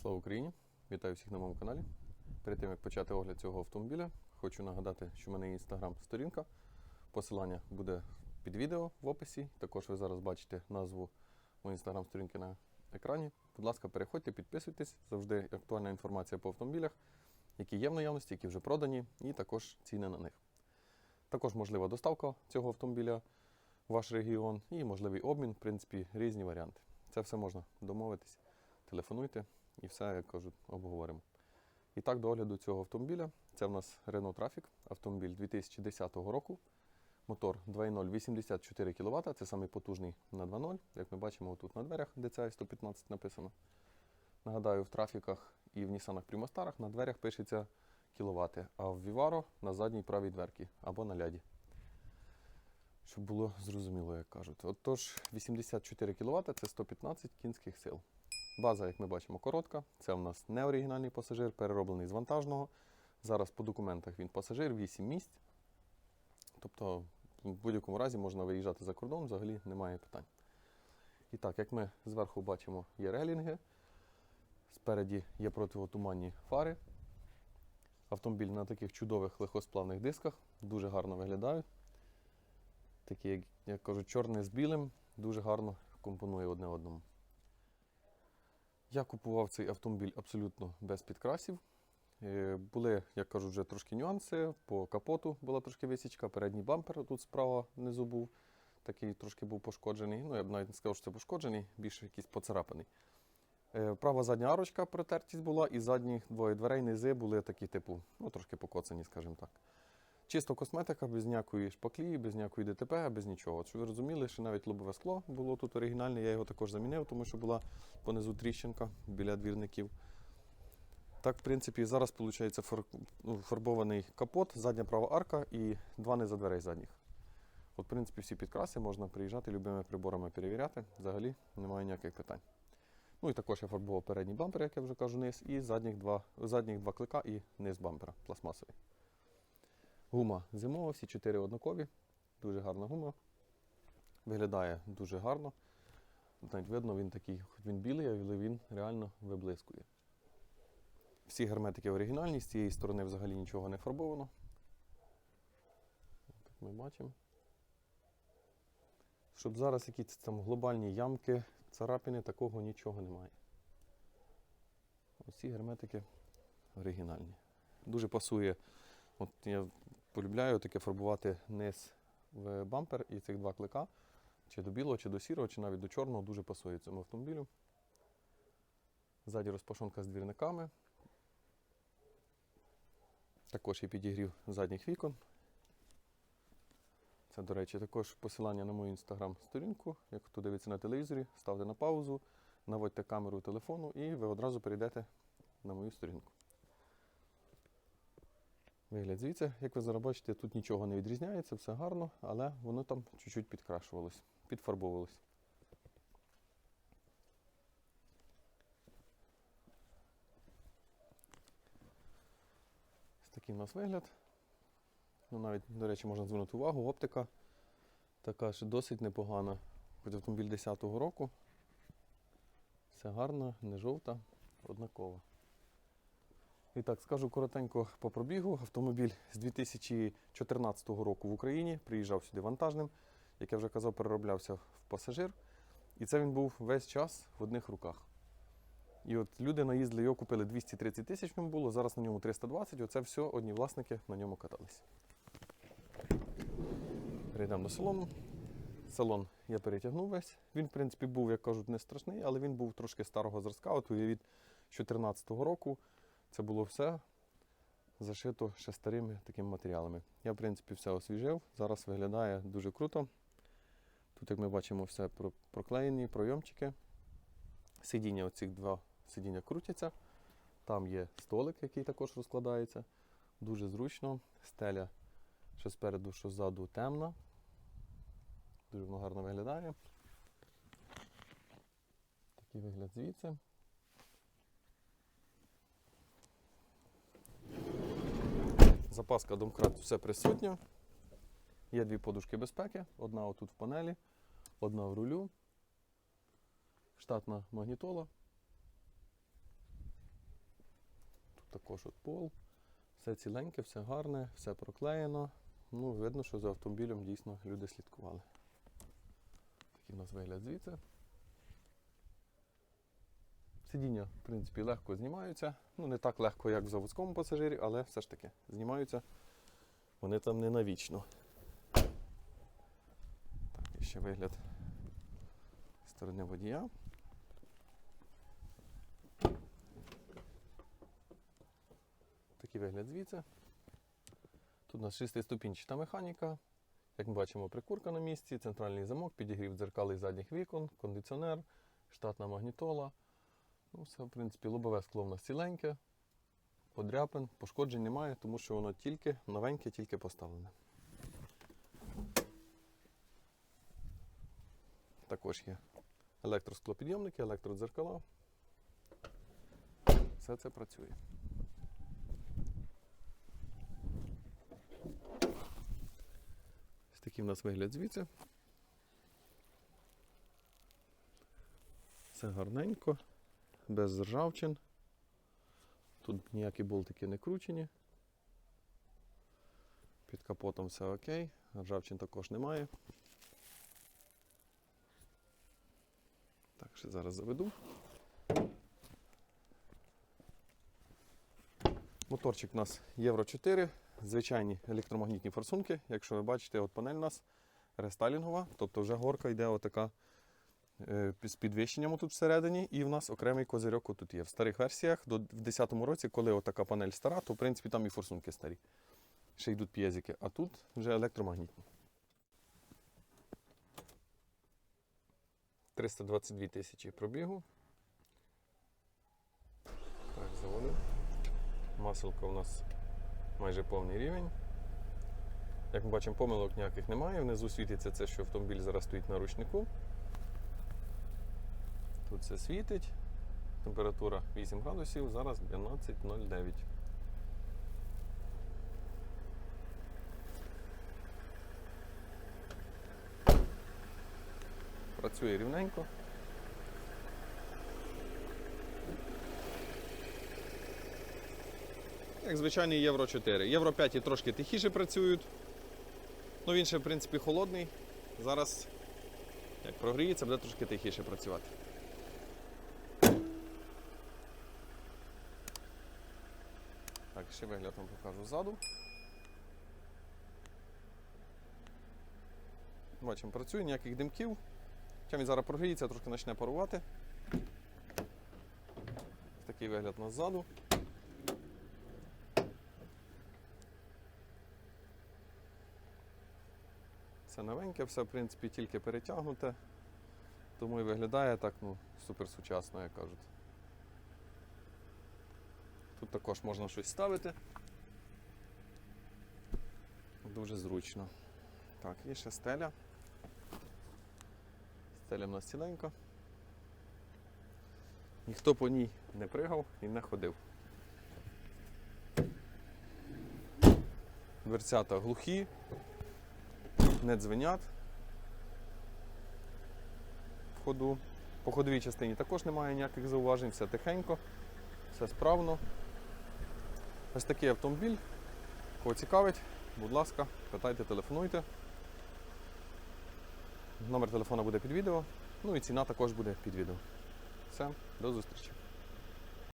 Слава Україні! Вітаю всіх на моєму каналі. Перед тим як почати огляд цього автомобіля, хочу нагадати, що в мене є інстаграм-сторінка. Посилання буде під відео в описі. Також ви зараз бачите назву моєї інстаграм-сторінки на екрані. Будь ласка, переходьте, підписуйтесь. Завжди актуальна інформація по автомобілях, які є в наявності, які вже продані, і також ціни на них. Також можлива доставка цього автомобіля в ваш регіон і можливий обмін, в принципі, різні варіанти. Це все можна домовитись. Телефонуйте і все, як кажуть, обговоримо. І так, до огляду цього автомобіля. Це в нас Renault Trafic, автомобіль 2010 року. Мотор 2.0 84 кВт, це самий потужний на 2.0. Як ми бачимо, тут на дверях DCI 115 написано. Нагадаю, в трафіках і в Nissan Primostar на дверях пишеться кВт, а в Vivaro на задній правій дверці або на ляді. Щоб було зрозуміло, як кажуть. Отож, 84 кВт це 115 кінських сил. База, як ми бачимо, коротка. Це в нас не оригінальний пасажир, перероблений з вантажного. Зараз по документах він пасажир, 8 місць. Тобто, в будь-якому разі можна виїжджати за кордон, взагалі немає питань. І так, як ми зверху бачимо, є релінги. Спереді є противотуманні фари. Автомобіль на таких чудових легкосплавних дисках. Дуже гарно виглядають. Такі, як, як кажуть, чорне з білим, дуже гарно компонує одне одному. Я купував цей автомобіль абсолютно без підкрасів. Е, Були, як кажуть, вже трошки нюанси. По капоту була трошки висічка, передній бампер тут справа внизу був. Такий трошки був пошкоджений. Ну, я б навіть не сказав, що це пошкоджений, більше якийсь поцарапаний. Е, Права задня арочка протертість була, і задні двоє дверей низи були такі, типу, ну трошки покоцані, скажімо так. Чисто косметика, без ніякої шпаклі, без ніякої ДТП, без нічого. От, щоб ви розуміли, що навіть лобове скло було тут оригінальне, я його також замінив, тому що була понизу тріщинка біля двірників. Так, в принципі, зараз виходить ну, фарбований капот, задня права арка і два низа дверей задніх. От, в принципі, всі підкраси можна приїжджати любими приборами перевіряти. Взагалі немає ніяких питань. Ну і також я фарбував передній бампер, як я вже кажу, низ, і задніх два, задніх два клика і низ бампера пластмасовий. Гума зимова, всі чотири однакові. Дуже гарна гума. Виглядає дуже гарно. Навіть видно, він такий, хоч він білий, але він реально виблискує. Всі герметики оригінальні, з цієї сторони взагалі нічого не фарбовано. Так ми бачимо. Щоб зараз якісь там глобальні ямки, царапини, такого нічого немає. Оці герметики оригінальні. Дуже пасує. От я полюбляю таке фарбувати низ в бампер і цих два клика. Чи до білого, чи до сірого, чи навіть до чорного дуже пасує цьому автомобілю. Ззаді розпашонка з двірниками. Також є підігрів задніх вікон. Це, до речі, також посилання на мою інстаграм-сторінку. Як хто дивиться на телевізорі, ставте на паузу, наводьте камеру телефону і ви одразу перейдете на мою сторінку. Вигляд звідси, як ви зараз бачите, тут нічого не відрізняється, все гарно, але воно там чуть-чуть підкрашувалось, підфарбовувалось. Ось такий у нас вигляд. Ну, навіть, до речі, можна звернути увагу, оптика така ж досить непогана. Хоч автомобіль 10-го року. Все гарно, не жовта, однакова. І так, скажу коротенько по пробігу. Автомобіль з 2014 року в Україні приїжджав сюди вантажним. Як я вже казав, перероблявся в пасажир. І це він був весь час в одних руках. І от люди наїздили його, купили 230 тисяч в ньому було, зараз на ньому 320, оце все одні власники на ньому катались. Перейдемо до салону. Салон я перетягнув весь. Він, в принципі, був, як кажуть, не страшний, але він був трошки старого зразка. От уявіть, 2014 року це було все зашито ще старими такими матеріалами. Я, в принципі, все освіжив. Зараз виглядає дуже круто. Тут, як ми бачимо, все проклеєні пройомчики. Сидіння, оці два сидіння крутяться. Там є столик, який також розкладається. Дуже зручно. Стеля, що спереду, що ззаду темна. Дуже воно гарно виглядає. Такий вигляд звідси. Запаска домкрат все присутня. Є дві подушки безпеки, одна отут в панелі, одна в рулю. Штатна магнітола. Тут також от пол. Все ціленьке, все гарне, все проклеєно. Ну, видно, що за автомобілем дійсно люди слідкували. Такий у нас вигляд звідси. Сидіння, в принципі, легко знімаються. Ну, не так легко, як в заводському пасажирі, але все ж таки знімаються. Вони там не навічно. Так, і ще вигляд з сторони водія. Такий вигляд звідси. Тут у нас шестиступінчата механіка. Як ми бачимо, прикурка на місці, центральний замок, підігрів дзеркал задніх вікон, кондиціонер, штатна магнітола. Ну, все, в принципі, лобове скло в нас ціленьке, подряпин, пошкоджень немає, тому що воно тільки новеньке, тільки поставлене. Також є електросклопідйомники, електродзеркала. Все це працює. Ось такий в нас вигляд звідси. Все гарненько, без ржавчин. Тут ніякі болтики не кручені. Під капотом все окей, ржавчин також немає. Так, ще зараз заведу. Моторчик у нас Євро 4, звичайні електромагнітні форсунки. Якщо ви бачите, от панель у нас рестайлінгова, тобто вже горка йде отака з підвищенням тут всередині, і в нас окремий козирьок тут є. В старих версіях до, в 2010 році, коли отака панель стара, то в принципі там і форсунки старі. Ще йдуть п'єзики, а тут вже електромагнітні. 322 тисячі пробігу. Так, заводимо. Маселка у нас майже повний рівень. Як ми бачимо, помилок ніяких немає. Внизу світиться це, що автомобіль зараз стоїть на ручнику. Тут все світить. Температура 8 градусів, зараз 12.09. Працює рівненько. Як звичайний Євро 4. Євро 5 і трошки тихіше працюють. Ну він ще, в принципі, холодний. Зараз, як прогріється, буде трошки тихіше працювати. Ще вигляд вам покажу ззаду. Бачимо, працює, ніяких димків. Хоча він зараз прогріється, трошки почне парувати. Такий вигляд нас ззаду. Все новеньке, все в принципі тільки перетягнуте. Тому і виглядає так ну, супер сучасно, як кажуть. Тут також можна щось ставити. Дуже зручно. Так, і ще стеля. Стеля в нас ціленька. Ніхто по ній не пригав і не ходив. Дверцята глухі, не дзвенять в ходу. По ходовій частині також немає ніяких зауважень, все тихенько, все справно. Ось такий автомобіль. Кого цікавить, будь ласка, питайте, телефонуйте. Номер телефона буде під відео. Ну і ціна також буде під відео. Все, до зустрічі.